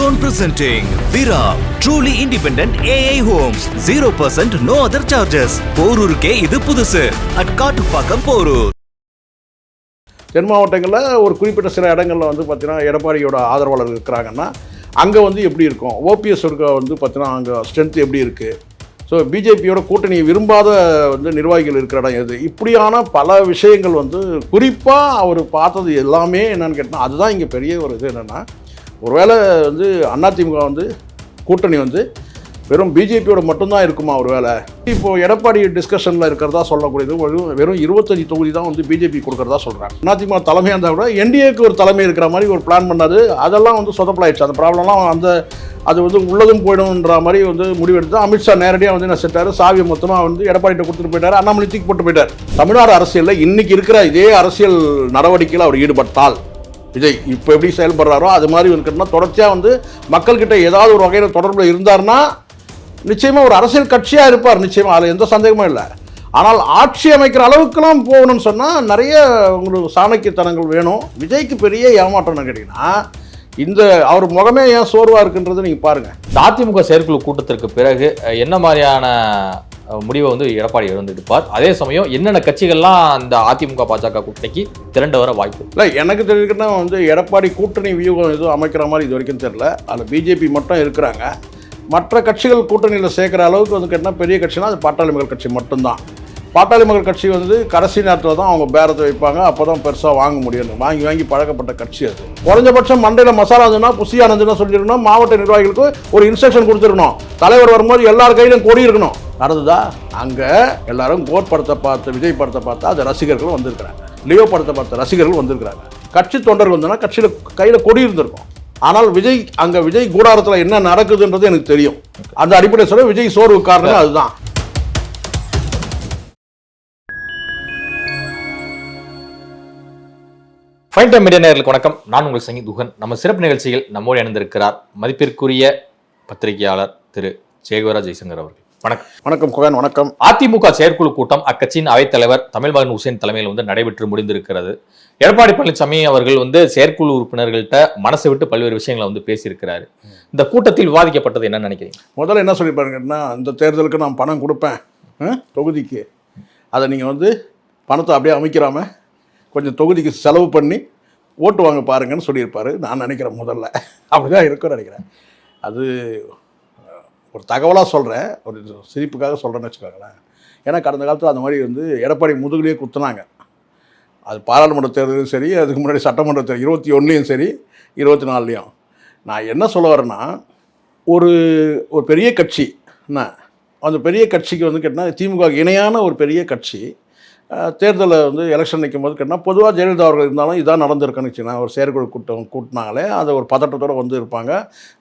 Keystone presenting Vira truly independent AI homes. 0% no other charges. போரூருக்கே இது புதுசு. At Kattupakkam Porur. தென் மாவட்டங்களில் ஒரு குறிப்பிட்ட சில இடங்களில் வந்து பார்த்தீங்கன்னா எடப்பாடியோட ஆதரவாளர் இருக்கிறாங்கன்னா அங்கே வந்து எப்படி இருக்கும்? ஓபிஎஸ் இருக்க வந்து பார்த்தீங்கன்னா அங்கே ஸ்ட்ரென்த் எப்படி இருக்குது ஸோ பிஜேபியோட கூட்டணியை விரும்பாத வந்து நிர்வாகிகள் இருக்கிற இடம் எது? இப்படியான பல விஷயங்கள் வந்து குறிப்பாக அவர் பார்த்தது எல்லாமே என்னென்னு கேட்டால் அதுதான் இங்கே பெரிய ஒரு இது என்னென்னா ஒருவேளை வந்து அதிமுக வந்து கூட்டணி வந்து வெறும் பிஜேபியோட மட்டும்தான் இருக்குமா ஒரு வேலை இப்போ எடப்பாடி டிஸ்கஷனில் இருக்கிறதா சொல்லக்கூடியது வெறும் வெறும் இருபத்தஞ்சு தொகுதி தான் வந்து பிஜேபி கொடுக்கறதா சொல்கிறாங்க அதிமுக தலைமையாக இருந்தால் கூட என்டிஏக்கு ஒரு தலைமை இருக்கிற மாதிரி ஒரு பிளான் பண்ணாது. அதெல்லாம் வந்து சொதப்பலாயிடுச்சு. அந்த ப்ராப்ளம்லாம் அந்த அது வந்து உள்ளதும் போயிடும்ன்ற மாதிரி வந்து முடிவெடுத்து அமித்ஷா நேரடியாக வந்து என்ன செட்டார் சாவியை மொத்தமாக வந்து எடப்பாடிகிட்ட கொடுத்துட்டு போயிட்டார். அண்ணாமலை தூக்கி போட்டு போயிட்டார். தமிழ்நாடு அரசியலில் இன்றைக்கி இருக்கிற இதே அரசியல் நடவடிக்கையில் அவர் ஈடுபட்டால் விஜய் இப்போ எப்படி செயல்படுறாரோ அது மாதிரி இருக்கணும்னா தொடர்ச்சியாக வந்து மக்கள்கிட்ட ஏதாவது ஒரு வகையில் தொடர்பில் இருந்தார்னா நிச்சயமாக ஒரு அரசியல் கட்சியாக இருப்பார். நிச்சயமாக அதில் எந்த சந்தேகமும் இல்லை. ஆனால் ஆட்சி அமைக்கிற அளவுக்குலாம் போகணும்னு சொன்னால் நிறைய உங்களுக்கு சாணக்கியத்தனங்கள் வேணும். விஜய்க்கு பெரிய ஏமாற்றம்னு கேட்டிங்கன்னா இந்த அவர் முகமே ஏன் சோர்வாக இருக்குன்றது நீங்கள் பாருங்கள் இந்த அதிமுக செயற்குழு கூட்டத்திற்கு பிறகு என்ன மாதிரியான முடிவை வந்து எடப்பாடி எழுந்திருப்பார் அதே சமயம் என்னென்ன கட்சிகள்லாம் அந்த அதிமுக பாஜக கூட்டணிக்கு திரண்டு வர வாய்ப்பு? இல்லை எனக்கு தெரிஞ்சுக்கிட்டா வந்து எடப்பாடி கூட்டணி வியூகம் எதுவும் அமைக்கிற மாதிரி இது வரைக்கும் தெரில அதில் பிஜேபி மட்டும் இருக்கிறாங்க. மற்ற கட்சிகள் கூட்டணியில் சேர்க்குற அளவுக்கு வந்து கேட்டால் பெரிய கட்சினா அது பாட்டாளிமகள் கட்சி மட்டும்தான். பாட்டாளி மக்கள் கட்சி வந்து கடைசி நேரத்தில் தான் அவங்க பேரத்தை வைப்பாங்க. அப்போ தான் பெருசாக வாங்க முடியும் வாங்கி வாங்கி பழக்கப்பட்ட கட்சி அது. குறைஞ்சபட்சம் மண்டையில் மசாலா இருந்துன்னா புசியானதுன்னா சொல்லியிருக்கணும். மாவட்ட நிர்வாகிகளுக்கு ஒரு இன்ஸ்ட்ரக்ஷன் கொடுத்துருக்கணும். தலைவர் வரும்போது எல்லார் கையிலும் கொடி இருக்கணும். நடந்ததா? அங்கே எல்லாரும் கோட் படத்தை பார்த்து விஜய் படத்தை பார்த்து அது ரசிகர்களும் வந்திருக்கிறாங்க. லியோ படத்தை பார்த்த ரசிகர்கள் வந்திருக்கிறாங்க. கட்சி தொண்டர்கள் வந்தோன்னா கட்சியில் கையில் கொடி இருந்திருக்கும். ஆனால் விஜய் அங்கே விஜய் கூடாரத்தில் என்ன நடக்குதுன்றது எனக்கு தெரியும். அந்த அடிப்படையில் சொல்ல விஜய் சோர்வு காரணம் அதுதான். ஃபைன் டைம் மீடியா நேயர்களுக்கு வணக்கம். நான் உங்கள் சங்கி துகன். நம்ம சிறப்பு நிகழ்ச்சியில் நம்மோடு இணைந்திருக்கிறார் மதிப்பிற்குரிய பத்திரிகையாளர் திரு சேகவரா ஜெய்சங்கர் அவர்கள். வணக்கம். வணக்கம் குகன் வணக்கம். அதிமுக செயற்குழு கூட்டம் அக்கட்சியின் அவைத்தலைவர் தமிழ்மகன் உசேன் தலைமையில் வந்து நடைபெற்று முடிந்திருக்கிறது. எடப்பாடி பழனிசாமி அவர்கள் வந்து செயற்குழு உறுப்பினர்கள்ட்ட மனசை விட்டு பல்வேறு விஷயங்களை வந்து பேசியிருக்கிறாரு. இந்த கூட்டத்தில் விவாதிக்கப்பட்டது என்ன நினைக்கிறீங்க? முதல்ல என்ன சொல்லியிருப்பாருங்கன்னா இந்த தேர்தலுக்கு நான் பணம் கொடுப்பேன் தொகுதிக்கு. அதை நீங்கள் வந்து பணத்தை அப்படியே அமைக்கிறாம கொஞ்சம் தொகுதிக்கு செலவு பண்ணி ஓட்டு வாங்க பாருங்கன்னு சொல்லியிருப்பாரு. நான் நினைக்கிறேன் முதல்ல. அப்படிதான் இருக்கும்னு நினைக்கிறேன். அது ஒரு தகவலாக சொல்கிறேன் ஒரு சிரிப்புக்காக சொல்கிறேன்னு வச்சுக்கோங்களேன். ஏன்னா கடந்த காலத்தில் அந்த மாதிரி வந்து எடப்பாடி முதுகுலேயே குத்துனாங்க. அது பாராளுமன்ற தேர்தலும் சரி அதுக்கு முன்னாடி சட்டமன்ற தேர்தல் இருபத்தி ஒன்றுலையும் சரி இருபத்தி நாலுலேயும். நான் என்ன சொல்ல வரேன்னா ஒரு ஒரு பெரிய கட்சி என்ன? அந்த பெரிய கட்சிக்கு வந்து கேட்டால் திமுக இணையான ஒரு பெரிய கட்சி தேர்தலில் வந்து எலெக்ஷன் நிற்கும் போது கேட்டால் பொதுவாக ஜெயலலிதா அவர்கள் இருந்தாலும் இதான் நடந்திருக்குன்னு வச்சுக்கோங்க ஒரு செயற்குழு கூட்டம் கூட்டினாங்களே அதை ஒரு பதட்டத்தோடு வந்து இருப்பாங்க.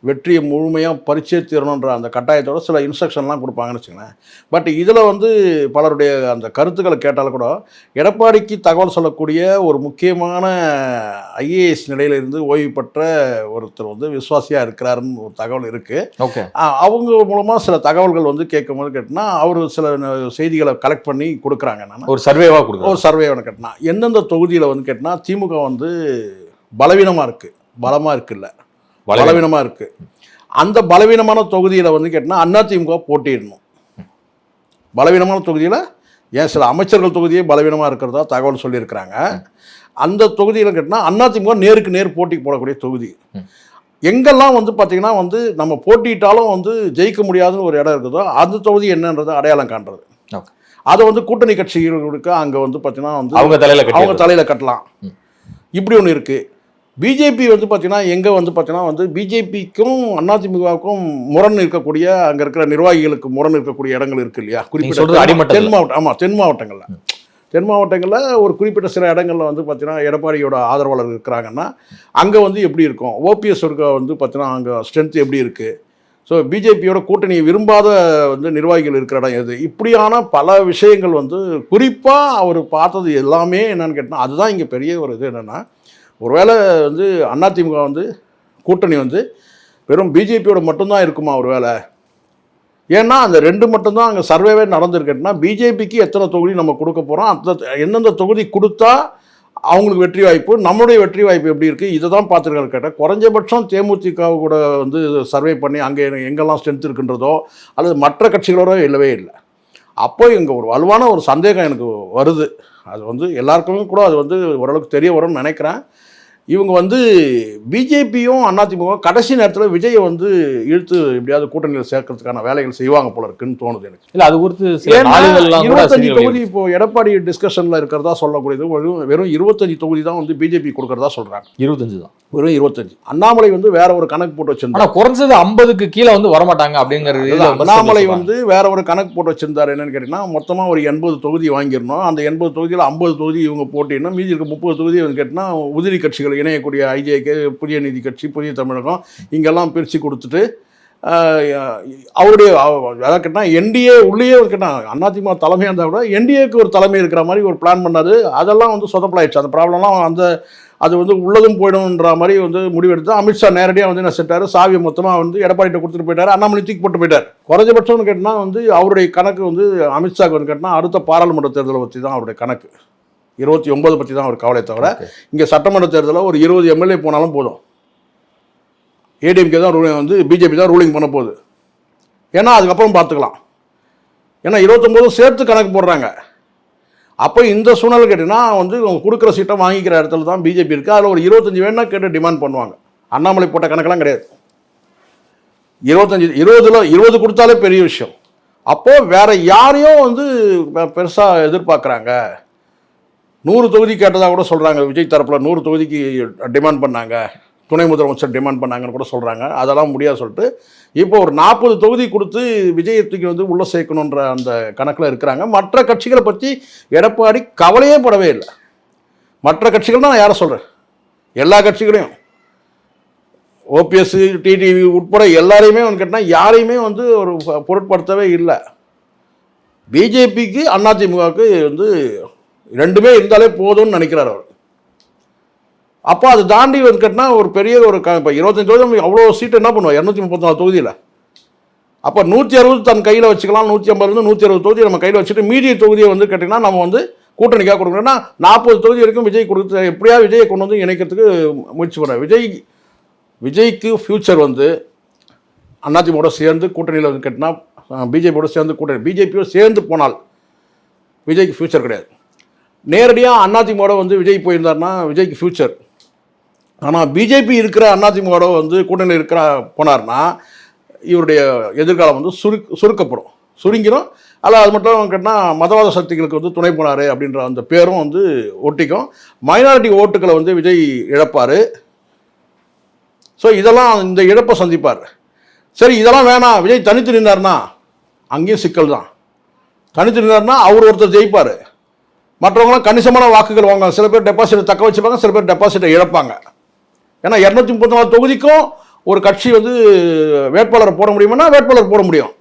வெற்றியை முழுமையாக பரிச்சே தீரணுன்ற அந்த கட்டாயத்தோட சில இன்ஸ்ட்ரக்ஷன்லாம் கொடுப்பாங்கன்னு வச்சுக்கோங்களேன். பட் இதில் வந்து பலருடைய அந்த கருத்துக்களை கேட்டாலும் கூட எடப்பாடிக்கு தகவல் சொல்லக்கூடிய ஒரு முக்கியமான ஐஏஎஸ் நிலையிலிருந்து ஓய்வு பெற்ற ஒருத்தர் வந்து விசுவாசியாக இருக்கிறாருன்னு ஒரு தகவல் இருக்குது ஓகே. அவங்க மூலமாக சில தகவல்கள் வந்து கேட்கும்போது கேட்டினா அவர் சில செய்திகளை கலெக்ட் பண்ணி கொடுக்குறாங்க. என்னன்னா ஒரு சர்வேவா கொடுக்குறோம் ஒரு சர்வே ஒன்று கேட்டினா. எந்தெந்த தொகுதியில் வந்து கேட்டினா திமுக வந்து பலவீனமாக இருக்குது பலமாக இருக்குல்ல. பலவீனமாக இருக்குது அந்த பலவீனமான தொகுதியில் வந்து கேட்டினா அண்ணா திமுக போட்டியிடணும். பலவீனமான தொகுதியில் ஏன் சில அமைச்சர்கள் தொகுதியே பலவீனமாக இருக்கிறதா தகவல் சொல்லியிருக்கிறாங்க. அந்த தொகுதியில் கேட்டினா அதிமுக நேருக்கு நேர் போட்டிக்கு போடக்கூடிய தொகுதி. எங்கெல்லாம் வந்து பார்த்தீங்கன்னா வந்து நம்ம போட்டியிட்டாலும் வந்து ஜெயிக்க முடியாதுன்னு ஒரு இடம் இருக்குதோ அந்த தொகுதி என்னன்றதை அடையாளம் காண்றது. Okay. அதை வந்து கூட்டணி கட்சிகளுக்கு அங்கே வந்து பார்த்தீங்கன்னா வந்து அவங்க தலையில அவங்க தலையில கட்டலாம். இப்படி ஒன்று இருக்கு. பிஜேபி வந்து பார்த்தீங்கன்னா எங்கே வந்து பார்த்தீங்கன்னா வந்து பிஜேபிக்கும் அதிமுகவுக்கும் முரண் இருக்கக்கூடிய அங்கே இருக்கிற நிர்வாகிகளுக்கு முரண் இருக்கக்கூடிய இடங்கள் இருக்கு இல்லையா? அடிமட்டத்துல. தென் மாவட்டம் ஆமாம் தென் மாவட்டங்களில். தென் மாவட்டங்களில் ஒரு குறிப்பிட்ட சில இடங்களில் வந்து பார்த்தீங்கன்னா எடப்பாடியோட ஆதரவாளர் இருக்கிறாங்கன்னா அங்கே வந்து எப்படி இருக்கும்? ஓபிஎஸ் இருக்க வந்து பார்த்தீங்கன்னா அங்கே ஸ்ட்ரென்த் எப்படி இருக்குது ஸோ பிஜேபியோட கூட்டணியை விரும்பாத வந்து நிர்வாகிகள் இருக்கிற இடம் எது? இப்படியான பல விஷயங்கள் வந்து குறிப்பாக அவர் பார்த்தது எல்லாமே என்னன்னு கேட்டால் அதுதான் இங்கே பெரிய ஒரு இது என்னென்னா ஒருவேளை வந்து அதிமுக வந்து கூட்டணி வந்து வெறும் பிஜேபியோட மட்டும்தான் இருக்குமா ஒரு வேலை ஏன்னா அந்த ரெண்டு மட்டும்தான் அங்கே சர்வேவே நடந்திருக்குன்னா பிஜேபிக்கு எத்தனை தொகுதி நம்ம கொடுக்க போகிறோம் அந்த எந்தெந்த தொகுதி கொடுத்தா அவங்களுக்கு வெற்றி வாய்ப்பு நம்மளுடைய வெற்றி வாய்ப்பு எப்படி இருக்குது இதை தான் பார்த்துருக்காரு கேட்டால் குறைஞ்சபட்சம் தேமுதிக கூட வந்து சர்வே பண்ணி அங்கே எங்கெல்லாம் ஸ்ட்ரென்த் இருக்குன்றதோ அல்லது மற்ற கட்சிகளோட இல்லவே இல்லை. அப்போ இங்கே ஒரு வலுவான ஒரு சந்தேகம் எனக்கு வருது. அது வந்து எல்லாருக்குமே கூட அது வந்து ஓரளவுக்கு தெரிய வரும்னு நினைக்கிறேன். இவங்க வந்து பிஜேபியும் அதிமுக கடைசி நேரத்தில் விஜயை வந்து இழுத்து எப்படியாவது கூட்டணியில் சேர்க்கறதுக்கான வேலைகள் செய்வாங்க போல இருக்குன்னு தோணுது எனக்கு. இல்ல அது குறித்து இருபத்தஞ்சு தொகுதி இப்போ எடப்பாடி டிஸ்கஷன்ல இருக்கிறதா சொல்லக்கூடியது வெறும் வெறும் இருபத்தஞ்சு தொகுதி தான் வந்து பிஜேபி கொடுக்கறதா சொல்றாங்க. இருபத்தஞ்சு தான். வெறும் இருபத்தஞ்சு. அண்ணாமலை வந்து வேற ஒரு கணக்கு போட்டு ஆனா வச்சிருந்தார் குறைஞ்சது ஐம்பதுக்கு கீழே வந்து வரமாட்டாங்க அப்படிங்கிற இதுல அதான் விமர்சனம் அண்ணாமலை. வந்து வேற ஒரு கணக்கு போட்டு வச்சிருந்தார். என்னன்னு கேட்டீங்கன்னா மொத்தமா ஒரு எண்பது தொகுதி வாங்கிடணும். அந்த எண்பது தொகுதியில் ஐம்பது தொகுதி இவங்க போட்டினா மீதி இருக்க முப்பது தொகுதி வந்து கேட்டினா உதிரி கட்சிகள் இணையக்கூடிய ஐஜேகே புதிய நீதி கட்சி புதிய தமிழகம் இங்கெல்லாம் பிரித்து கொடுத்துட்டு அவருடைய அவ- அதாவது கேட்டால் என்டிஏ உள்ளேயே கேட்டால் அதிமுக தலைமையாக இருந்தால் கூட என்டிஏக்கு ஒரு தலைமை இருக்கிற மாதிரி ஒரு பிளான் பண்ணாரு. அதெல்லாம் வந்து சொதப்பலாயிடுச்சு. அந்த ப்ராப்ளம்லாம் அந்த அது வந்து உள்ளதும் போயிடும்ன்ற மாதிரி வந்து முடிவெடுத்து அமித்ஷா நேரடியாக வந்து என்ன செட்டார் சாவியை மொத்தமாக வந்து எடப்பாடிட்ட கொடுத்துட்டு போயிட்டார். அண்ணாமலை தூக்கி போட்டு போயிட்டார். குறைஞ்சபட்சம்னு கேட்டினா வந்து அவருடைய கணக்கு வந்து அமித்ஷாக்கு வந்து கேட்டினா அடுத்த பாராளுமன்ற தேர்தலை பற்றி தான் அவருடைய கணக்கு. இருபத்தி ஒன்பது பற்றி தான் அவர் கவலை தவிர. இங்கே சட்டமன்ற தேர்தலில் ஒரு இருபது எம்எல்ஏ போனாலும் போதும். ஏடிஎம்கே தான் ruling வந்து பிஜேபி தான் ரூலிங் பண்ண போகுது. ஏன்னா அதுக்கப்புறம் பார்த்துக்கலாம். ஏன்னா இருபத்தொம்போது சேர்த்து கணக்கு போடுறாங்க. அப்போ இந்த சூழ்நிலை கேட்டிங்கன்னா வந்து அவங்க கொடுக்குற சீட்டை வாங்கிக்கிற இடத்துல தான் பிஜேபி இருக்குது அதில் ஒரு இருபத்தஞ்சி வேணா கேட்டு டிமாண்ட் பண்ணுவாங்க. அண்ணாமலை போட்ட கணக்கெல்லாம் கிடையாது. இருபத்தஞ்சி இருபதுல இருபது கொடுத்தாலே பெரிய விஷயம். அப்போது வேற யாரையும் வந்து பெருசாக எதிர்பார்க்குறாங்க. நூறு தொகுதி கேட்டதாக கூட சொல்கிறாங்க விஜய் தரப்பில் நூறு தொகுதிக்கு டிமாண்ட் பண்ணாங்க. துணை முதலமைச்சர் டிமாண்ட் பண்ணாங்கன்னு கூட சொல்கிறாங்க அதெல்லாம் முடியாது சொல்லிட்டு. இப்போ ஒரு நாற்பது தொகுதி கொடுத்து விஜயத்துக்கு வந்து உள்ளே சேர்க்கணுன்ற அந்த கணக்கில் இருக்கிறாங்க. மற்ற கட்சிகளை பற்றி எடப்பாடி கவலையே படவே இல்லை. மற்ற கட்சிகள் தான் நான் யாரை சொல்கிறேன் எல்லா கட்சிகளையும். ஓபிஎஸ் டிடிவி உட்பட எல்லாரையுமே வந்து கேட்டால் யாரையுமே வந்து ஒரு பொருட்படுத்தவே இல்லை. பிஜேபிக்கு அதிமுகவுக்கு வந்து ரெண்டுமே இருந்தாலே போதும்னு நினைக்கிறார் அவர். அப்போ அது தாண்டி வந்து கட்டினா ஒரு பெரிய ஒரு க இப்போ இருபத்தஞ்சி தொகுதி அவ்வளோ சீட்டு என்ன பண்ணுவோம் இரநூத்தி முப்பத்தாறு தொகுதியில். அப்போ நூற்றி அறுபது தன் கையில் வச்சுக்கலாம் நூற்றி ஐம்பதுலேருந்து நூற்றி அறுபது தொகுதி நம்ம கையில் வச்சுட்டு மீதி தொகுதியை வந்து கேட்டிங்கன்னா நம்ம வந்து கூட்டணிக்காக கொடுக்கணும்னா நாற்பது தொகுதி வரைக்கும் விஜய் கொடுத்து எப்படியா விஜயை கொண்டு வந்து இணைக்கிறதுக்கு முயற்சி பண்ணுறாரு விஜய் விஜய்க்கு ஃப்யூச்சர் வந்து அதிமுக சேர்ந்து கூட்டணியில் வந்து கேட்டினா பிஜேபியோட சேர்ந்து கூட்டணி பிஜேபியோட சேர்ந்து போனால் விஜய்க்கு ஃப்யூச்சர் கிடையாது. நேரடியாக அண்ணாதிமுக வந்து விஜய் போயிருந்தாருன்னா விஜய்க்கு ஃப்யூச்சர் ஆனால் பிஜேபி இருக்கிற அதிமுக வந்து கூட்டணி இருக்கிற போனார்னா இவருடைய எதிர்காலம் வந்து சுரு சுருக்கப்படும். சுருங்கிடும் அல்ல அது மட்டும் கேட்டால் மதவாத சக்திகளுக்கு வந்து துணை போனார் அப்படின்ற அந்த பேரும் வந்து ஒட்டிக்கும். மைனாரிட்டி ஓட்டுகளை வந்து விஜய் இழப்பார். ஸோ இதெல்லாம் இந்த இழப்பை சந்திப்பார். சரி இதெல்லாம் வேணாம். விஜய் தனித்து நின்றார்னா அங்கேயும் சிக்கல் தான் தனித்து நின்றார்னா அவர் ஒருத்தர் ஜெயிப்பார். மற்றவங்களாம் கணிசமான வாக்குகள் வாங்குவாங்க. சில பேர் டெபாசிட்டை தக்க வச்சுப்பாங்க சில பேர் டெபாசிட்டை இழப்பாங்க. ஏன்னா இரநூத்தி முப்பத்தி நாலு தொகுதிக்கும் ஒரு கட்சி வந்து வேட்பாளரை போட முடியுமானா வேட்பாளர் போட முடியும்.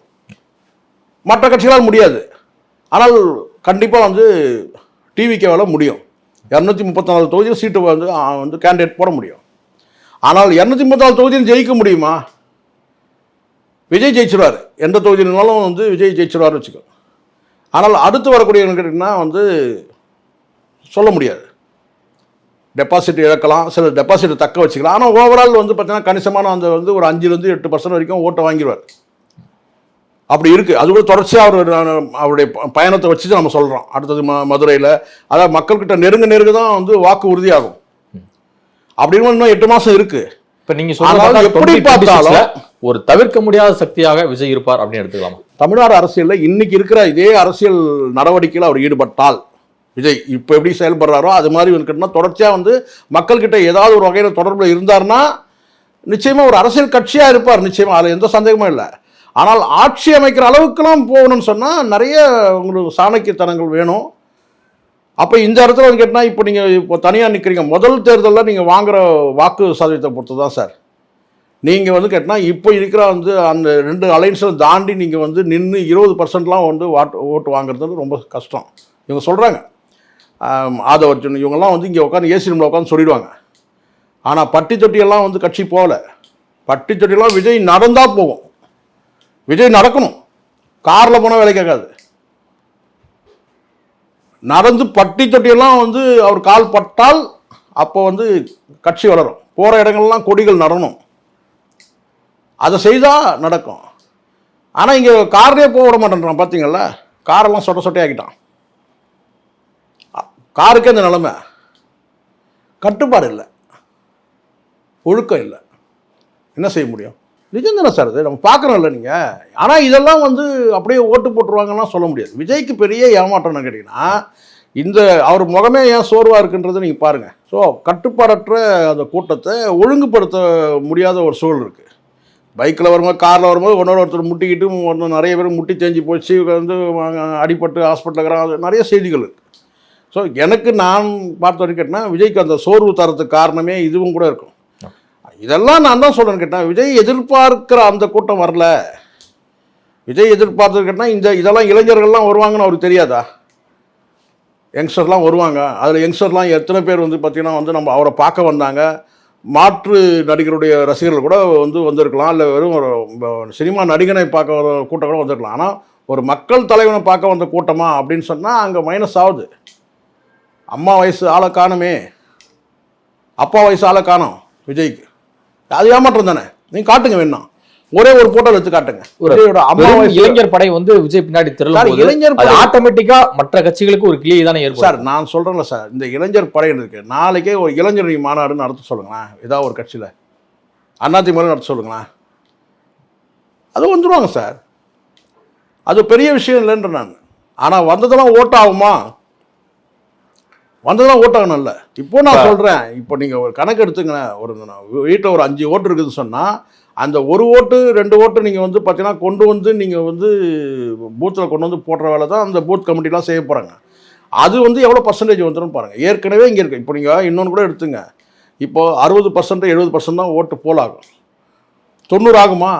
மற்ற கட்சிகளால் முடியாது. ஆனால் கண்டிப்பாக வந்து டிவிக்கேவால் முடியும். இரநூத்தி முப்பத்தி நாலு தொகுதியில் சீட்டு வந்து வந்து கேண்டிடேட் போட முடியும். ஆனால் இரநூத்தி முப்பத்தி நாலு தொகுதியில் ஜெயிக்க முடியுமா? விஜய் ஜெயிச்சிருவார். எந்த தொகுதியினாலும் வந்து விஜய் ஜெயிச்சிருவார்னு வச்சுக்கோ. ஆனால் அடுத்து வரக்கூடிய கேட்டிங்கன்னா வந்து சொல்ல முடியாது. டெபாசிட் இழக்கலாம் சில டெபாசிட் தக்க வச்சுக்கலாம். ஆனால் ஓவரால் வந்து பார்த்தீங்கன்னா கணிசமான அந்த வந்து ஒரு அஞ்சுலேருந்து எட்டு பர்சன்ட் வரைக்கும் ஓட்டை வாங்கிடுவார் அப்படி இருக்குது அது கூட தொடர்ச்சியாக அவர் அவருடைய பயணத்தை வச்சு நம்ம சொல்கிறோம் அடுத்தது ம மதுரையில். அதாவது மக்கள்கிட்ட நெருங்க நெருங்க தான் வந்து வாக்கு உறுதியாகும். அப்படின்னு இன்னும் எட்டு மாதம் இருக்குது இப்ப நீங்க ஆனால் சொல்றது எப்படி பார்த்தாலும் ஒரு தவிர்க்க முடியாத சக்தியாக விஜய் இருப்பார் அப்படின்னு எடுத்துக்கலாமா? தமிழ்நாடு அரசியலில் இன்னைக்கு இருக்கிற இதே அரசியல் நடவடிக்கையில் அவர் ஈடுபட்டால். விஜய் இப்போ எப்படி செயல்படுறாரோ அது மாதிரி வந்து தொடர்ச்சியாக வந்து மக்கள்கிட்ட ஏதாவது ஒரு வகையில் தொடர்பில் இருந்தார்னா நிச்சயமாக ஒரு அரசியல் கட்சியாக இருப்பார். நிச்சயமாக அதில் எந்த சந்தேகமும் இல்லை. ஆனால் ஆட்சி அமைக்கிற அளவுக்குலாம் போகணும்னு சொன்னால் நிறைய உங்களுக்கு சாணக்கியத்தனங்கள் வேணும். அப்போ இந்த இடத்துல வந்து கேட்டால் இப்போ நீங்கள் இப்போ தனியாக நிற்கிறீங்க முதல் தேர்தலில் நீங்கள் வாங்குகிற வாக்கு சதவீதத்தை பொறுத்து தான் சார். நீங்கள் வந்து கேட்டால் இப்போ இருக்கிற வந்து அந்த ரெண்டு அலைன்ஸை தாண்டி நீங்கள் வந்து நின்று இருபது பர்சன்ட்லாம் வந்து வாட் ஓட்டு வாங்குறது வந்து ரொம்ப கஷ்டம். இவங்க சொல்கிறாங்க ஆதவர்ஜன் இவங்கெல்லாம் வந்து இங்கே உட்காந்து ஏசி ரூமில் உட்காந்து சொல்லிடுவாங்க. ஆனால் பட்டி தொட்டியெல்லாம் வந்து கட்சி போகல. பட்டி தொட்டியெல்லாம் விஜய் நடந்தால் போகும். விஜய் நடக்கணும். காரில் போனால் வேலை கேட்காது. நடந்து பட்டி தொட்டியெல்லாம் வந்து அவர் கால் பட்டால் அப்போ வந்து கட்சி வளரும். போகிற இடங்கள்லாம் கொடிகள் நடணும். அதை செய்தால் நடக்கும். ஆனால் இங்கே கார்லேயே போக விட மாட்டேன்றான் பார்த்தீங்களா காரெல்லாம் சொட்ட சொட்டையாக்கிட்டான். காருக்கே இந்த நிலமை. கட்டுப்பாடு இல்லை. ஒழுக்கம் இல்லை. என்ன செய்ய முடியும்? நிஜம் தானே சார் இது? நம்ம பார்க்குறோம்ல நீங்கள் ஆனால் இதெல்லாம் வந்து அப்படியே ஓட்டு போட்டுருவாங்கலாம் சொல்ல முடியாது. விஜய்க்கு பெரிய ஏமாற்றம்னு கேட்டிங்கன்னா இந்த அவர் முகமே ஏன் சோர்வாக இருக்குன்றதை நீங்கள் பாருங்கள் ஸோ கட்டுப்பாடற்ற அந்த கூட்டத்தை ஒழுங்குபடுத்த முடியாத ஒரு சூழல் இருக்குது பைக்கில் வரும்போது காரில் வரும்போது ஒன்றோட ஒருத்தர் முட்டிக்கிட்டு ஒன்று நிறைய பேர் முட்டி தேஞ்சு போச்சு வந்து அடிப்பட்டு ஹாஸ்பிட்டலில் இருக்கிறாங்க. அது நிறைய செய்திகள் இருக்குது ஸோ எனக்கு நான் பார்த்த வரைக்கும் கேட்டால் விஜய்க்கு அந்த சோர்வு தரத்துக்கு காரணமே இதுவும் கூட இருக்கும். இதெல்லாம் நான் தான் சொல்கிறேன்னு கேட்டேன் விஜய் எதிர்பார்க்கிற அந்த கூட்டம் வரல. விஜய் எதிர்பார்த்தது கேட்டால் இந்த இதெல்லாம் இளைஞர்கள்லாம் வருவாங்கன்னு அவருக்கு தெரியாதா? யங்ஸ்டர்லாம் வருவாங்க. அதில் யங்ஸ்டர்லாம் எத்தனை பேர் வந்து பார்த்திங்கன்னா வந்து நம்ம அவரை பார்க்க வந்தாங்க. மாற்று நடிகருடைய ரசிகர்கள் கூட வந்து வந்திருக்கலாம் இல்லை வெறும் ஒரு சினிமா நடிகனை பார்க்க வர கூட்டம் கூட வந்திருக்கலாம். ஆனால் ஒரு மக்கள் தலைவனை பார்க்க வந்த கூட்டமா அப்படின்னு சொன்னால் அங்கே மைனஸ் ஆகுது. அம்மா வயசு ஆளை காணுமே. அப்பா வயசு ஆளை காணோம் விஜய்க்கு. அது ஏமாற்றம் தானே? நீங்கள் காட்டுங்க வேணும் ஒரே ஒரு போட்டோ எடுத்து காட்டுங்க. விஜயோட அம்மா இளைஞர் படை வந்து விஜய் பின்னாடி சார், போது இளைஞர் படை- ஆட்டோமேட்டிக்கா மற்ற கட்சிகளுக்கு ஒரு கிளியை தானே சார் ஏற்படும் நான் சொல்கிறேன்ல சார் இந்த இளைஞர் படை இருக்கு. நாளைக்கே ஒரு இளைஞர் மாநாடு நடத்த சொல்லுங்களேன். ஏதாவது ஒரு கட்சியில். அதிமுக நடத்த சொல்லுங்களேன். அது வந்துருவாங்க சார். அது பெரிய விஷயம் இல்லைன்ற நான். ஆனால் வந்ததெல்லாம் ஓட்டாகுமா வந்ததெல்லாம் ஓட்டாகணும்ல இப்போ நான் சொல்கிறேன் இப்போ நீங்கள் ஒரு கணக்கு எடுத்துங்களேன். ஒரு வீட்டில் ஒரு அஞ்சு ஓட்டு இருக்குதுன்னு சொன்னால் அந்த ஒரு ஓட்டு ரெண்டு ஓட்டு நீங்கள் வந்து பார்த்தீங்கன்னா கொண்டு வந்து நீங்கள் வந்து பூத்தில் கொண்டு வந்து போடுற வேலை தான் அந்த பூத் கமிட்டிலாம் செய்ய போகிறாங்க அது வந்து எவ்வளோ பர்சன்டேஜ் வந்துடும் பாருங்கள் ஏற்கனவே இங்கே இருக்குது இப்போ நீங்கள் இன்னொன்று கூட எடுத்துங்க. இப்போ அறுபது பர்சன்ட் எழுபது பர்சன்ட் தான் ஓட்டு போலாகும் தொண்ணூறு ஆகுமா?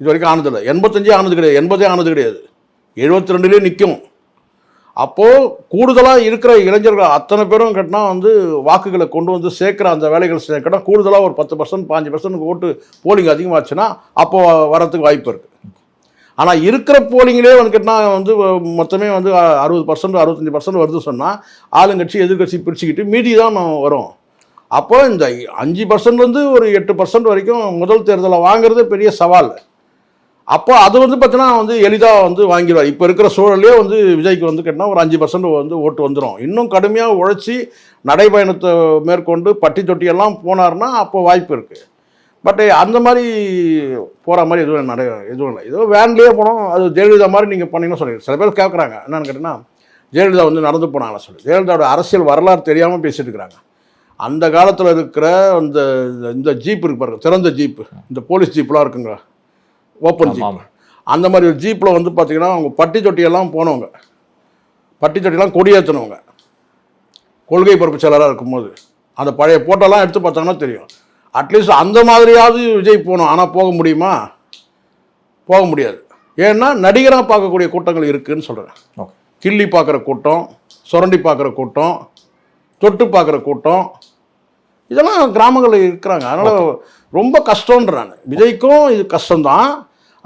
இது வரைக்கும் ஆனதில்லை. எண்பத்தஞ்சே ஆனது கிடையாது. எண்பதே ஆனது கிடையாது. எழுபத்தி ரெண்டுலேயே நிற்கும் அப்போது கூடுதலாக இருக்கிற இளைஞர்கள் அத்தனை பேரும் கேட்டினா வந்து வாக்குகளை கொண்டு வந்து சேர்க்குற அந்த வேலைகள் கேட்டால் கூடுதலாக ஒரு பத்து பர்சன்ட் பாஞ்சு பர்சன்ட் ஓட்டு போலிங் அதிகமாச்சுன்னா அப்போ வரத்துக்கு வாய்ப்பு இருக்குது ஆனால் இருக்கிற போலிங்கிலே வந்து கேட்டால் வந்து மொத்தமே வந்து அறுபது பர்சன்ட் அறுபத்தஞ்சி பர்சன்ட் வருது சொன்னால் ஆளுங்கட்சி எதிர்கட்சி பிரிச்சுக்கிட்டு மீதி தான் வரும். அப்போ இந்த அஞ்சு பர்சன்ட்லேருந்து ஒரு எட்டு பர்சன்ட் வரைக்கும் முதல் தேர்தலை வாங்குறது பெரிய சவால். அப்போ அது வந்து பார்த்தீங்கன்னா வந்து எளிதாக வந்து வாங்கிடுவார். இப்போ இருக்கிற சூழலே வந்து விஜய்க்கு வந்து கேட்டால் ஒரு அஞ்சு பர்சன்ட் வந்து ஓட்டு வந்துடும் இன்னும் கடுமையாக உழைச்சி நடைபயணத்தை மேற்கொண்டு பட்டி தொட்டியெல்லாம் போனார்னா அப்போ வாய்ப்பு இருக்குது பட் அந்த மாதிரி போகிற மாதிரி எதுவும் நடை எதுவும் இல்லை. ஏதோ வேன்லேயே போனோம் அது ஜெயலலிதா மாதிரி நீங்கள் பண்ணீங்கன்னு சொல்லி சில பேர் கேட்குறாங்க என்னென்னு கேட்டிங்கன்னா ஜெயலலிதா வந்து நடந்து போனாங்களா சொல்லி. ஜெயலலிதாவோட அரசியல் வரலாறு தெரியாமல் பேசிட்டு இருக்கிறாங்க அந்த காலத்தில் இருக்கிற அந்த இந்த ஜீப் இருக்கு பாருங்க திறந்த ஜீப்பு இந்த போலீஸ் ஜீப்லாம் இருக்குங்களா? Open jeep. அந்த மாதிரி ஒரு ஜீப்பில் வந்து பார்த்தீங்கன்னா அவங்க பட்டி தொட்டியெல்லாம் போனவங்க. பட்டி தொட்டியெல்லாம் கொடியேற்றினவங்க கொள்கை பரப்பு செயலராக இருக்கும்போது. அந்த பழைய போட்டோலாம் எடுத்து பார்த்தாங்கன்னா தெரியும். அட்லீஸ்ட் அந்த மாதிரியாவது விஜய் போகணும். ஆனால் போக முடியுமா? போக முடியாது. ஏன்னா நடிகராக பார்க்கக்கூடிய கூட்டங்கள் இருக்குன்னு சொல்கிறேன். கிள்ளி பார்க்குற கூட்டம் சுரண்டி பார்க்குற கூட்டம் தொட்டு பார்க்குற கூட்டம் இதெல்லாம் கிராமங்களில் இருக்கிறாங்க. அதனால் ரொம்ப கஷ்டம்ன்றாங்க. விஜய்க்கும் இது கஷ்டம்தான்.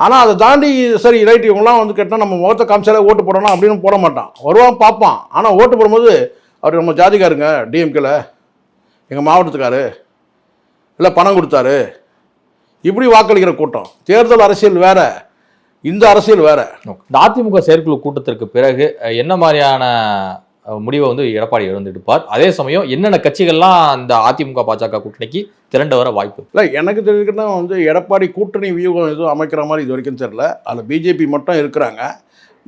ஆனால் அதை தாண்டி சரி ரைட் இவங்களாம் வந்து கேட்டால் நம்ம முகத்தை காமிச்சாலே ஓட்டு போடணும் அப்படின்னு போட மாட்டான். வருவான் பார்ப்பான். ஆனால் ஓட்டு போடும்போது அவர் நம்ம ஜாதிக்காருங்க டிஎம்கேல எங்கள் மாவட்டத்துக்காரு இல்லை பணம் கொடுத்தாரு. இப்படி வாக்களிக்கிற கூட்டம். தேர்தல் அரசியல் வேற இந்த அரசியல் வேற. இந்த அதிமுக செயற்குழு கூட்டத்திற்கு பிறகு என்ன மாதிரியான முடிவை வந்து எடப்பாடி இழந்து எடுப்பார் அதே சமயம் என்னென்ன கட்சிகள்லாம் அந்த அதிமுக பாஜக கூட்டணிக்கு திரண்டு வர வாய்ப்பு? இல்லை எனக்கு தெரிஞ்சுக்கிட்டா வந்து எடப்பாடி கூட்டணி வியூகம் எதுவும் அமைக்கிற மாதிரி இது வரைக்கும் தெரில அதில் பிஜேபி மட்டும் இருக்கிறாங்க.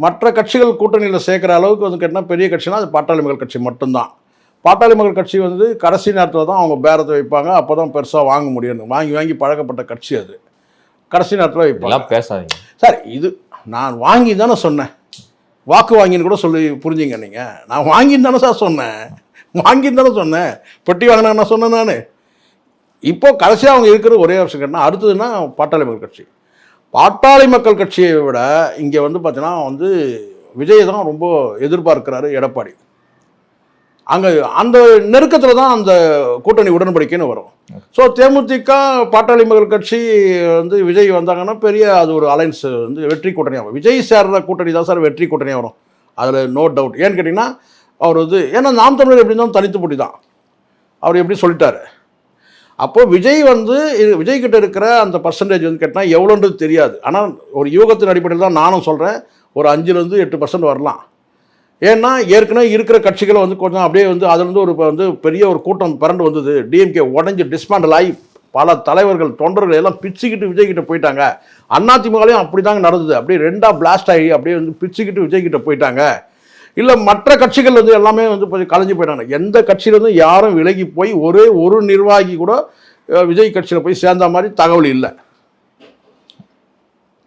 மற்ற கட்சிகள் கூட்டணியில் சேர்க்குற அளவுக்கு வந்து கேட்டால் பெரிய கட்சினா அது பாட்டாளி மக்கள் கட்சி மட்டும்தான். பாட்டாளி மக்கள் கட்சி வந்து கடைசி நேரத்தில் தான் அவங்க பேரத்தை வைப்பாங்க. அப்போ தான் பெருசாக வாங்க முடியும். வாங்கி வாங்கி பழக்கப்பட்ட கட்சி அது. கடைசி நேரத்தில் வைப்பாங்க. பேசாதீங்க. சார் இது நான் வாங்கி தானே சொன்னேன். வாக்கு வாங்கின்னு கூட சொல்லி புரிஞ்சுங்க நீங்கள் நான் வாங்கின்னு தானே சார் சொன்னேன். வாங்கின்னு தானே சொன்னேன். பெட்டி வாங்கினா நான் சொன்னேன் நான். இப்போ கடைசியாக அவங்க இருக்கிற ஒரே ஆப்ஷன் கேட்டால் அடுத்ததுன்னா பாட்டாளி மக்கள் கட்சி. பாட்டாளி மக்கள் கட்சியை விட இங்கே வந்து பார்த்தீங்கன்னா வந்து விஜய் தான் ரொம்ப எதிர்பார்க்கிறாரு எடப்பாடி. அங்கே அந்த நெருக்கத்தில் தான் அந்த கூட்டணி உடன்படிக்கைன்னு வரும். ஸோ தேமுதிக பாட்டாளி மக்கள் கட்சி வந்து விஜய் வந்தாங்கன்னா பெரிய அது ஒரு அலைன்ஸ் வந்து வெற்றி கூட்டணியாக வரும். விஜய் சேர்ற கூட்டணி தான் சார் வெற்றி கூட்டணியாக வரும். அதில் நோ டவுட் ஏன்னு கேட்டிங்கன்னா அவர் வந்து ஏன்னா நாம் தமிழர் எப்படி இருந்தாலும் தனித்து போட்டி தான். அவர் எப்படி சொல்லிட்டாரு? அப்போது விஜய் வந்து இது- விஜய் கிட்ட இருக்கிற அந்த பர்சன்டேஜ் வந்து கேட்டால் எவ்வளோன்றது தெரியாது. ஆனால் ஒரு யூகத்தின் அடிப்படையில் தான் நானும் சொல்கிறேன் ஒரு அஞ்சுலேருந்து எட்டு பர்சன்ட் வரலாம். ஏன்னா ஏற்கனவே இருக்கிற கட்சிகளை வந்து கொஞ்சம் அப்படியே வந்து அதுலேருந்து ஒரு வந்து பெரிய ஒரு கூட்டம் பிறண்டு வந்தது. டிஎம்கே உடஞ்சி டிஸ்மாண்டல் ஆகி பல தலைவர்கள் தொண்டர்கள் எல்லாம் பிச்சுக்கிட்டு விஜய்கிட்ட போயிட்டாங்க. அதிமுகலையும் அப்படி தாங்க நடந்தது. அப்படியே ரெண்டாக பிளாஸ்ட் ஆகி அப்படியே வந்து பிச்சுக்கிட்டு விஜய்கிட்ட போயிட்டாங்க. இல்லை மற்ற கட்சிகள் வந்து எல்லாமே வந்து கொஞ்சம் கலைஞ்சு போயிட்டாங்க. எந்த கட்சியிலேருந்து யாரும் விலகி போய் ஒரே ஒரு நிர்வாகி கூட விஜய் கட்சியில் போய் சேர்ந்த மாதிரி தகவல் இல்லை.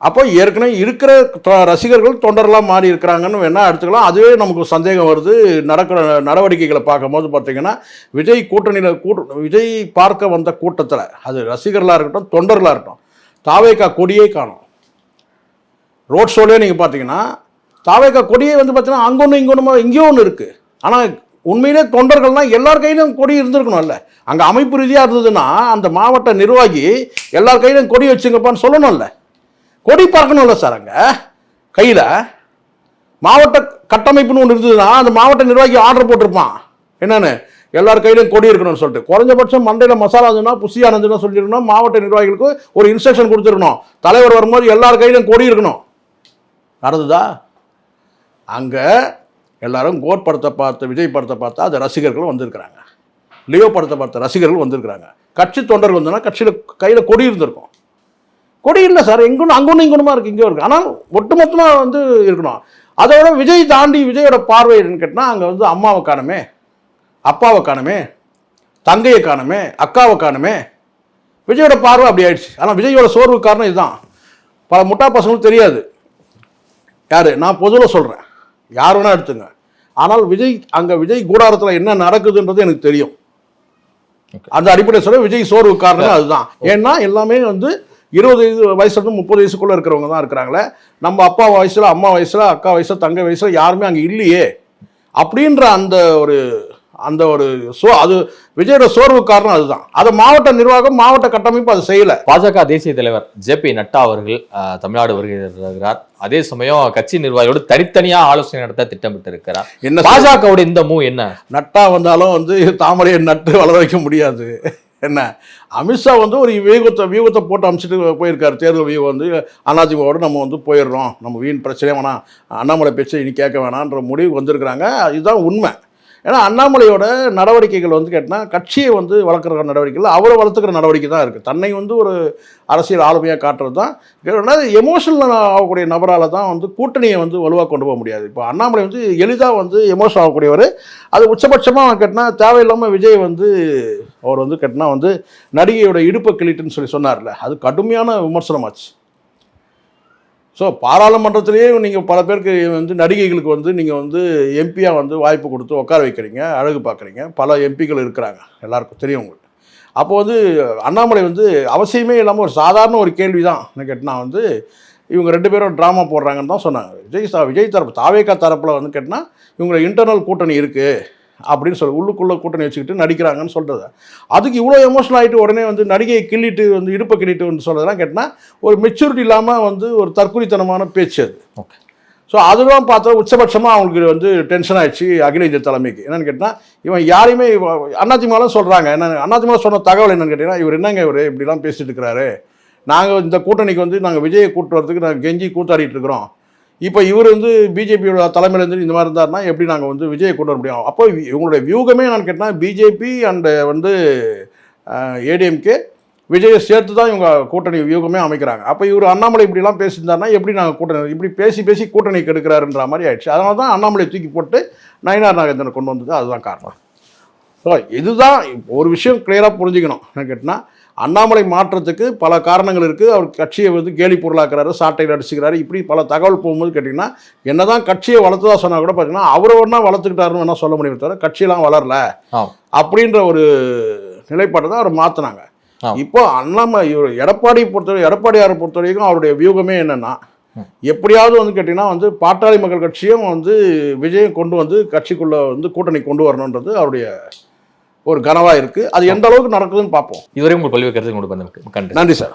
அப்போ ஏற்கனவே இருக்கிற தொ- ரசிகர்கள் தொண்டர்களாக மாறி இருக்கிறாங்கன்னு வேணால் எடுத்துக்கலாம். அதுவே நமக்கு சந்தேகம் வருது. நடக்கிற நடவடிக்கைகளை பார்க்கும்போது பார்த்தீங்கன்னா விஜய் கூட்டணியில் கூட்ட விஜய் பார்க்க வந்த கூட்டத்தில் அது ரசிகர்களாக இருக்கட்டும் தொண்டர்களாக இருக்கட்டும் தாவேக்கா கொடியே காணும். ரோட் ஷோலேயே நீங்கள் பார்த்தீங்கன்னா தாவேக்கா கொடியே வந்து பார்த்தீங்கன்னா அங்கே ஒன்று இங்கே ஒன்று இங்கேயும் ஒன்று இருக்குது ஆனால் உண்மையிலே தொண்டர்கள்னால் எல்லார் கையிலும் கொடி இருந்திருக்கணும்ல. அங்கே அமைப்பு ரீதியாக இருந்ததுன்னா அந்த மாவட்ட நிர்வாகி எல்லார் கையிலும் கொடி வச்சுங்கப்பான்னு சொல்லணும்ல. கொடி பறக்கணும்ல சார் அங்கே? கையில்? மாவட்ட கட்டமைப்புன்னு ஒன்று இருந்ததுன்னா அந்த மாவட்ட நிர்வாகி ஆர்டர் போட்டிருப்பான். என்னன்னு? எல்லார் கையிலும் கொடி இருக்கணும்னு சொல்லிட்டு. குறைஞ்சபட்சம் மண்டையில் மசாலா இருந்ததுன்னா புசியா இருந்ததுன்னா சொல்லியிருக்கணும். மாவட்ட நிர்வாகிகளுக்கு ஒரு இன்ஸ்ட்ரக்ஷன் கொடுத்துருக்கணும். தலைவர் வரும்போது எல்லார் கையிலும் கொடி இருக்கணும். நடந்ததா? அங்கே எல்லாரும் கோட் படத்தை பார்த்து விஜய் படத்தை பார்த்தா அது ரசிகர்களும் வந்திருக்கிறாங்க. லியோ படத்தை பார்த்த ரசிகர்கள் வந்திருக்கிறாங்க. கட்சி தொண்டர்கள் வந்தோன்னா கட்சியில் கையில் கொடி இருந்திருக்கும். கொடி இல்லை சார் எங்கொன்று அங்கொன்று இங்கொன்னுமா இருக்குது இங்கே இருக்குது ஆனால் ஒட்டுமொத்தமாக வந்து இருக்கணும். அதோட விஜய் தாண்டி விஜயோட பார்வை என்னன்னு கேட்டால் அங்கே வந்து அம்மாவை காணுமே அப்பாவை காணுமே தங்கையை காணுமே அக்காவை காணுமே. விஜயோட பார்வை அப்படி ஆயிடுச்சு. ஆனால் விஜயோட சோர்வு காரணம் இதுதான். பல முட்டா பசங்களும் தெரியாது. யார்? நான் பொதுவில் சொல்கிறேன் யார் வேணால் எடுத்துங்க. ஆனால் விஜய் அங்கே விஜய் கூடாரத்தில் என்ன நடக்குதுன்றது எனக்கு தெரியும். அந்த அடிப்படையில் சொல்ல விஜய் சோர்வு காரணம் அதுதான். ஏன்னா எல்லாமே வந்து இருபது வயசு வயசுலேருந்து முப்பது வயசுக்குள்ளே இருக்கிறவங்க தான் இருக்கிறாங்களே. நம்ம அப்பா வயசில் அம்மா வயசில் அக்கா வயசில் தங்கை வயசில் யாருமே அங்கே இல்லையே. அப்படின்ற அந்த ஒரு அந்த ஒரு சோ அது விஜயோட சோர்வு காரணம் அதுதான். அதை மாவட்ட நிர்வாகம் மாவட்ட கட்டமைப்பு அதை செய்யலை. பாஜக தேசிய தலைவர் ஜே பி நட்டா அவர்கள் தமிழ்நாடு வருகிறார் அதே சமயம் கட்சி நிர்வாகியோடு தனித்தனியா ஆலோசனை நடத்த திட்டமிட்டு இருக்கிறார் என்ன பாஜகவோட இந்த மூ என்ன? நட்டா வந்தாலும் வந்து தாமரையை நட்டு வளர வைக்க முடியாது. என்ன? அமித்ஷா வந்து ஒரு வியூகத்தை வியூகத்தை போட்டு அமைச்சிட்டு போயிருக்காரு. தேர்தல் வியூகம் வந்து அதிமுகவோடு நம்ம வந்து போயிடுறோம். நம்ம வீண் பிரச்சனையே வேணாம். அண்ணாமலை பேச்சை இனி கேட்க வேணான்ற முடிவு வந்திருக்கிறாங்க. இதுதான் உண்மை. ஏன்னா அண்ணாமலையோட நடவடிக்கைகள் வந்து கேட்டால் கட்சியை வந்து வளர்க்குற நடவடிக்கைகள் அவரை வளர்த்துக்கிற நடவடிக்கை தான் இருக்குது தன்னை வந்து ஒரு அரசியல் ஆளுமையாக காட்டுறது தான். ரெண்டாவது எமோஷனல் ஆகக்கூடிய நபரால் தான் வந்து கூட்டணியை வந்து வலுவாக கொண்டு போக முடியாது. இப்போ அண்ணாமலை வந்து எளிதாக வந்து எமோஷன் ஆகக்கூடியவர். அது உச்சபட்சமாக கேட்டினா தேவையில்லாமல் விஜய் வந்து அவர் வந்து கேட்டினா வந்து நடிகையோட இடுப்பை கிளிட்டுன்னு சொல்லி சொன்னார்ல. அது கடுமையான விமர்சனமாச்சு. ஸோ பாராளுமன்றத்திலேயே நீங்கள் பல பேருக்கு வந்து நடிகைகளுக்கு வந்து நீங்கள் வந்து எம்பியாக வந்து வாய்ப்பு கொடுத்து உட்கார வைக்கிறீங்க அழகு பார்க்குறீங்க. பல எம்பிக்கள் இருக்கிறாங்க. எல்லாருக்கும் தெரியும் உங்களுக்கு. அப்போ வந்து அண்ணாமலை வந்து அவசியமே இல்லாமல் ஒரு சாதாரண ஒரு கேள்வி தான் என்ன கேட்டால் வந்து இவங்க ரெண்டு பேரும் ட்ராமா போடுறாங்கன்னு தான் சொன்னாங்க. விஜய் சா விஜய் தரப்பு தாவேக்கா தரப்பில் வந்து கேட்டால் இவங்க இன்டர்னல் கூட்டணி இருக்குது அப்படின்னு சொல்லி உள்ளுக்குள்ளே கூட்டணி வச்சுக்கிட்டு நடிக்கிறாங்கன்னு சொல்கிறது அதுக்கு இவ்வளோ எமோஷனல் ஆகிட்டு உடனே வந்து நடிகையை கிள்ளிட்டு வந்து இடுப்பை கிள்ளிட்டு வந்து சொல்கிறதெல்லாம் கேட்டால் ஒரு மெச்சூரிட்டி இல்லாமல் வந்து ஒரு தற்குறித்தனமான பேச்சு அது. ஓகே ஸோ அதுதான் பார்த்தா உச்சபட்சமாக அவங்களுக்கு வந்து டென்ஷன் ஆயிடுச்சு அகில இந்திய தலைமைக்கு. என்னன்னு கேட்டால் இவன் யாரையுமே அண்ணாதிமுகலாம் சொல்கிறாங்க என்ன அண்ணாதிமுக சொன்ன தகவல் என்னன்னு கேட்டிங்கன்னா இவர் என்னங்க இவர்? இப்படிலாம் பேசிட்டு இருக்கிறாரு. நாங்கள் இந்த கூட்டணிக்கு வந்து நாங்கள் விஜயை கூட்டு வரதுக்கு நாங்கள் கெஞ்சி கூத்தாடிட்டு இருக்கிறோம். இப்போ இவர் வந்து பிஜேபியோட தலைமையில இருந்து இந்த மாதிரி இருந்தாருன்னா எப்படி நாங்கள் வந்து விஜயை கொண்டு வர முடியும்? அப்போ இவங்களுடைய வியூகமே நான் கேட்டால் பிஜேபி அண்டு வந்து ஏடிஎம்கே விஜயை சேர்த்து தான் இவங்க கூட்டணி வியூகமே அமைக்கிறாங்க. அப்போ இவர் அண்ணாமலை இப்படிலாம் பேசியிருந்தாருன்னா எப்படி நாங்கள் கூட்டணி இப்படி பேசி பேசி கூட்டணி கெடுக்கிறாருன்ற மாதிரி ஆயிடுச்சு. அதனால தான் அண்ணாமலை தூக்கி போட்டு நயினார் நாகேந்திரன் கொண்டு வந்தது. அதுதான் காரணம். ஸோ இதுதான் ஒரு விஷயம் கிளியராக புரிஞ்சுக்கணும். என்ன கேட்டினா அண்ணாமலை மாற்றத்துக்கு பல காரணங்கள் இருக்குது அவர் கட்சியை வந்து கேலி பொருளாக்குறாரு சாட்டையில் அடிச்சுக்கிறாரு. இப்படி பல தகவல் போகும்போது கேட்டிங்கன்னா என்னதான் கட்சியை வளர்த்ததா சொன்னால் கூட பார்த்தீங்கன்னா அவரை ஒன்றா வளர்த்துக்கிட்டாருன்னு வேணால் சொல்ல முடியும் தவிர கட்சியெல்லாம் வளரல. அப்படின்ற ஒரு நிலைப்பாட்டை தான் அவர் மாற்றினாங்க. இப்போ அண்ணாமலை இவர் எடப்பாடி பொறுத்தவரை எடப்பாடியாரை பொறுத்த வரைக்கும் அவருடைய வியூகமே என்னன்னா எப்படியாவது வந்து கேட்டிங்கன்னா வந்து பாட்டாளி மக்கள் கட்சியும் வந்து விஜயம் கொண்டு வந்து கட்சிக்குள்ள வந்து கூட்டணி கொண்டு வரணுன்றது அவருடைய ஒரு கனவா இருக்கு. அது எந்த அளவுக்கு நடக்குதுன்னு பார்ப்போம். இதுவரை உங்கள் பல்வேறு கருத்து கொண்டு நன்றி சார்.